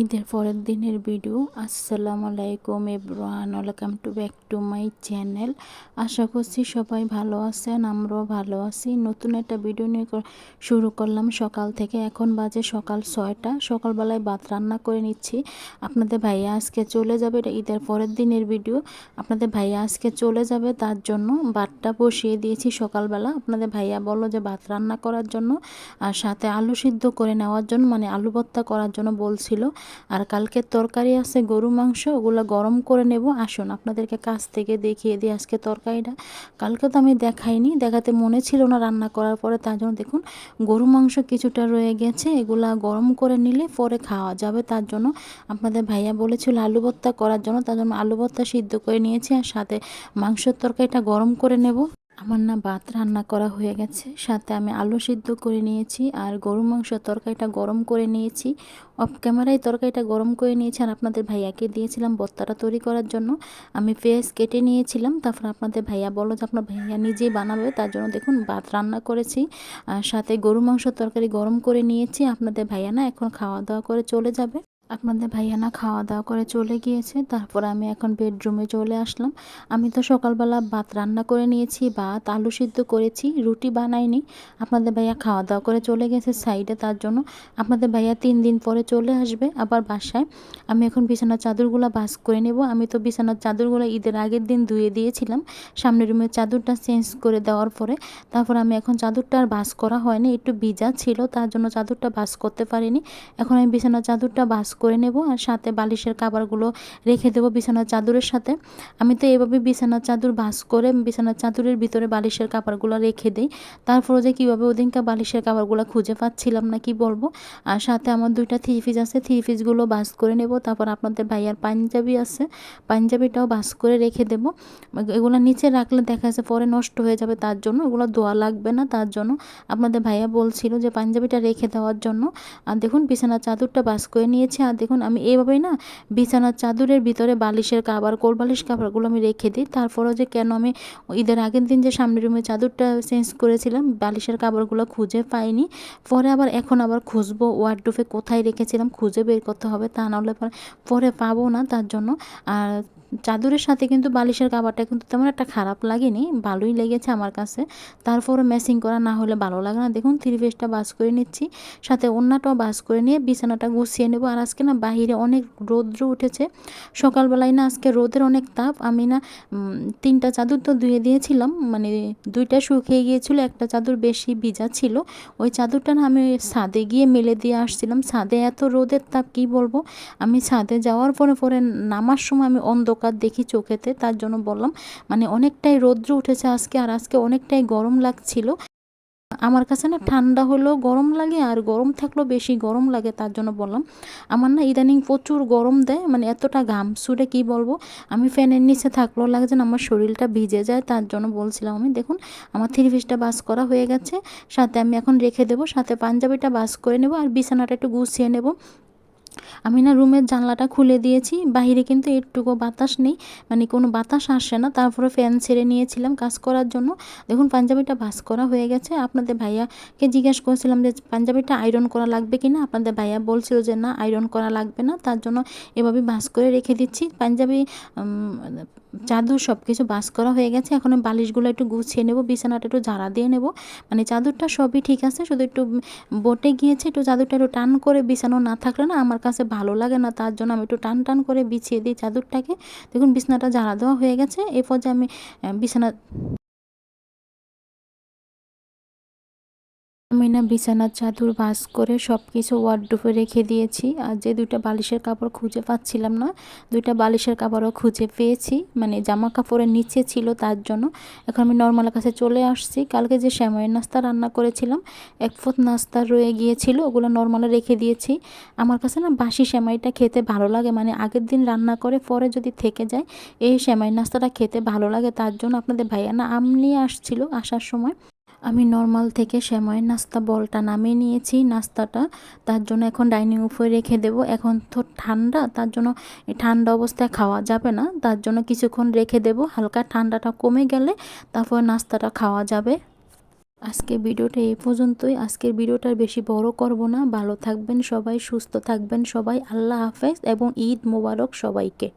ঈদের পরের দিনের ভিডিও। আসসালামু আলাইকুম এব্রাহান welcome to back to my channel. আশা করছি সবাই ভালো আছেন, আমরাও ভালো আছি। নতুন একটা ভিডিও নিয়ে শুরু করলাম সকাল থেকে। এখন বাজে সকাল ছয়টা। সকালবেলায় ভাত রান্না করে নিচ্ছি। আপনাদের ভাইয়া আজকে চলে যাবে এটা ঈদের পরের দিনের ভিডিও। আপনাদের ভাইয়া আজকে চলে যাবে তার জন্য ভাতটা বসিয়ে দিয়েছি সকালবেলা। আপনাদের ভাইয়া বলল যে ভাত রান্না করার জন্য আর সাথে আলু সিদ্ধ করে নেওয়ার জন্য মানে আলু ভর্তা করার জন্য বলছিল। আর কালকের তরকারি আছে গরু মাংস, ওগুলো গরম করে নেব। আসুন, আপনাদেরকে কাছ থেকে দেখিয়ে দিই আজকে তরকারিটা। কালকে তো আমি দেখাইনি, দেখাতে মনে ছিল না রান্না করার পরে, তার জন্য দেখুন গরু মাংস কিছুটা রয়ে গেছে, এগুলা গরম করে নিলে পরে খাওয়া যাবে। তার জন্য আপনাদের ভাইয়া বলেছিল আলু ভর্তা করার জন্য, তার জন্য আলু ভর্তা সিদ্ধ করে নিয়েছি, আর সাথে মাংসের তরকারিটা গরম করে নেব। আমার না ভাত রান্না করা হয়ে গেছে। সাথে আমি আলু সিদ্ধ করে নিয়েছি আর গরু মাংস তরকারিটা গরম করে নিয়েছি। অফ ক্যামেরায় তরকারিটা গরম করে নিয়েছি আর আপনাদের ভাইয়াকে দিয়েছিলাম বত্তাটা তৈরি করার জন্য। আমি পেঁয়াজ কেটে নিয়েছিলাম, তারপর আপনাদের ভাইয়া বলো যে আপনার ভাইয়া নিজেই বানাবে, তার জন্য দেখুন ভাত রান্না করেছি। আর সাথে গরু মাংস তরকারি গরম করে নিয়েছি, আপনাদের ভাইয়া না এখন খাওয়া দাওয়া করে চলে যাবে। আপনাদের ভাইয়ানা খাওয়া দাওয়া করে চলে গিয়েছে। তারপর আমি এখন বেডরুমে চলে আসলাম। আমি তো সকালবেলা ভাত রান্না করে নিয়েছি, ভাত, আলু সিদ্ধ করেছি, রুটি বানাইনি। আপনাদের ভাইয়া খাওয়া দাওয়া করে চলে গেছে সাইডে তার জন্য। আপনাদের ভাইয়া তিন দিন পরে চলে আসবে আবার বাসায়। আমি এখন বিছানার চাদরগুলো বাস করে নেব। আমি তো বিছানার চাদরগুলো ঈদের আগের দিন ধুয়ে দিয়েছিলাম। সামনের রুমের চাদরটা চেঞ্জ করে দেওয়ার পরে তারপর আমি এখন চাদরটা আর বাস করা হয়নি। একটু ভিজা ছিল, তার জন্য চাদরটা বাস করতে পারিনি। এখন আমি বিছানার চাদরটা বাস করে নেব আর সাথে বালিশের কাবারগুলো রেখে দেবো বিছানার চাদরের সাথে। আমি তো এভাবে বিছানার চাদর ভাস করে বিছানার চাদরের ভিতরে বালিশের কাপড়গুলো রেখে দিই। তারপরে যে কীভাবে ওদিনকে বালিশের কাপড়গুলো খুঁজে পাচ্ছিলাম না, কি বলব? আর সাথে আমার দুইটা থ্রি পিস আছে, থ্রি পিসগুলো বাস করে নেব। তারপর আপনাদের ভাইয়ার পাঞ্জাবি আছে, পাঞ্জাবিটাও বাস করে রেখে দেব। এগুলো নিচে রাখলে দেখা যাচ্ছে পরে নষ্ট হয়ে যাবে তার জন্য। ওগুলো ধোয়া লাগবে না তার জন্য। আপনাদের ভাইয়া বলছিল যে পাঞ্জাবিটা রেখে দেওয়ার জন্য। আর দেখুন বিছানার চাদরটা বাস করে নিয়েছি। আর দেখুন আমি এইভাবেই না বিছানার চাদরের ভিতরে বালিশের কাবার, কোল বালিশ কাবারগুলো আমি রেখে দিই। তারপরেও যে কেন আমি ঈদের আগের দিন যে সামনের রুমে চাদরটা চেঞ্জ করেছিলাম, বালিশের কাবারগুলো খুঁজে পাইনি। পরে আবার এখন আবার খুঁজবো ওয়ার্ডরোফে কোথায় রেখেছিলাম খুঁজে বের করতে হবে, তা নাহলে পরে পাবো না তার জন্য। আর চাদরের সাথে কিন্তু বালিশের কাবারটা কিন্তু তেমন একটা খারাপ লাগেনি, ভালোই লেগেছে আমার কাছে। তারপরে ম্যাচিং করা না হলে ভালো লাগে না। দেখুন থ্রি পেজটা বাস করে নিচ্ছি, সাথে অন্যটাও বাস করে নিয়ে বিছানাটা গুছিয়ে নেব। আর না বাহিরে অনেক রৌদ্র উঠেছে। সকালবেলায় না আজকে রোদের অনেক তাপ। আমি না তিনটা চাদর তো ধুয়ে দিয়েছিলাম। মানে দুইটা শুকিয়ে গিয়েছিল, একটা চাদর বেশি ভিজা ছিল। ওই চাদরটা না আমি ছাদে গিয়ে মেলে দিয়ে আসছিলাম। ছাদে এত রোদের তাপ, কি বলব? আমি ছাদে যাওয়ার পরে পরে নামার সময় আমি অন্ধকার দেখি চোখেতে, তার জন্য বললাম। মানে অনেকটাই রৌদ্র উঠেছে আজকে, আর আজকে অনেকটাই গরম লাগছিল। আমার কাছে না ঠান্ডা হলেও গরম লাগে আর গরম থাকলেও বেশি গরম লাগে, তার জন্য বললাম। আমার না ইদানিং প্রচুর গরম দেয় মানে এতটা ঘাম সুরে কি বলব? আমি ফ্যানের নিচে থাকলেও লাগে যেন আমার শরীরটা ভিজে যায়, তার জন্য বলছিলাম আমি, দেখুন, আমার থ্রি পিসটা বাস করা হয়ে গেছে, সাথে আমি এখন রেখে দেবো, সাথে পাঞ্জাবিটা বাস করে নেব, আর বিছানাটা একটু গুছিয়ে নেব। আমি না রুমের জানলাটা খুলে দিয়েছি, বাহিরে কিন্তু একটুকু বাতাস নেই মানে কোনো বাতাস আসে না। তারপরে ফ্যান ছেড়ে নিয়েছিলাম কাজ করার জন্য। দেখুন, পাঞ্জাবিটা ভাস করা হয়ে গেছে। আপনাদের ভাইয়াকে জিজ্ঞেস করেছিলাম যে, পাঞ্জাবিটা আয়রন করা লাগবে কি না? আপনাদের ভাইয়া বলছিল যে, না আয়রন করা লাগবে না। তার জন্য এভাবে ভাস করে রেখে দিচ্ছি। পাঞ্জাবি চাদর সব কিছু বাস করা হয়ে গেছে। এখন বালিশগুলো একটু গুছিয়ে নেব, বিছানাটা একটু ঝাড়া দিয়ে নেব। মানে চাদরটা সবই ঠিক আছে, শুধু একটু বোটে গিয়েছে, একটু চাদরটা একটু টান করে বিছানো না থাকলে না আমার কাছে ভালো লাগে না, তার জন্য আমি একটু টান টান করে বিছিয়ে দিই চাদরটাকে। দেখুন, বিছানাটা ঝাড়া দেওয়া হয়ে গেছে। এরপর যে আমি বিছানা আমি না বিছানার চাদর ভাস করে সব কিছু ওয়ার্ডরোবে রেখে দিয়েছি। আর যে দুইটা বালিশের কাপড় খুঁজে পাচ্ছিলাম না, দুইটা বালিশের কাপড়ও খুঁজে পেয়েছি। মানে জামা কাপড়ের নিচে ছিল তার জন্য। এখন আমি নর্মালের কাছে চলে আসছি। কালকে যে শ্যাময়ের নাস্তা রান্না করেছিলাম, এক ফুট নাস্তা রয়ে গিয়েছিল, ওগুলো নর্মালে রেখে দিয়েছি। আমার কাছে না বাসি শ্যামাইটা খেতে ভালো লাগে মানে আগের দিন রান্না করে পরে যদি থেকে যায়, এই শ্যামাইয়ের নাস্তাটা খেতে ভালো লাগে। তার জন্য আপনাদের ভাইয়া না আম নিয়ে আসছিল আসার সময়। আমি নর্মাল থেকে সেমাইয়ের নাস্তা বলটা নামিয়ে নিয়েছি, নাস্তাটা। তার জন্য এখন ডাইনিং উপরে রেখে দেব। এখন তো ঠান্ডা, তার জন্য ঠান্ডা অবস্থায় খাওয়া যাবে না। তার জন্য কিছুক্ষণ রেখে দেব। হালকা ঠান্ডাটা কমে গেলে তারপর নাস্তাটা খাওয়া যাবে। আজকে ভিডিওটা এই পর্যন্তই। আজকের ভিডিওটা বেশি বড় করব না। ভালো থাকবেন সবাই, সুস্থ থাকবেন সবাই। আল্লাহ হাফেজ এবং ঈদ মোবারক সবাইকে।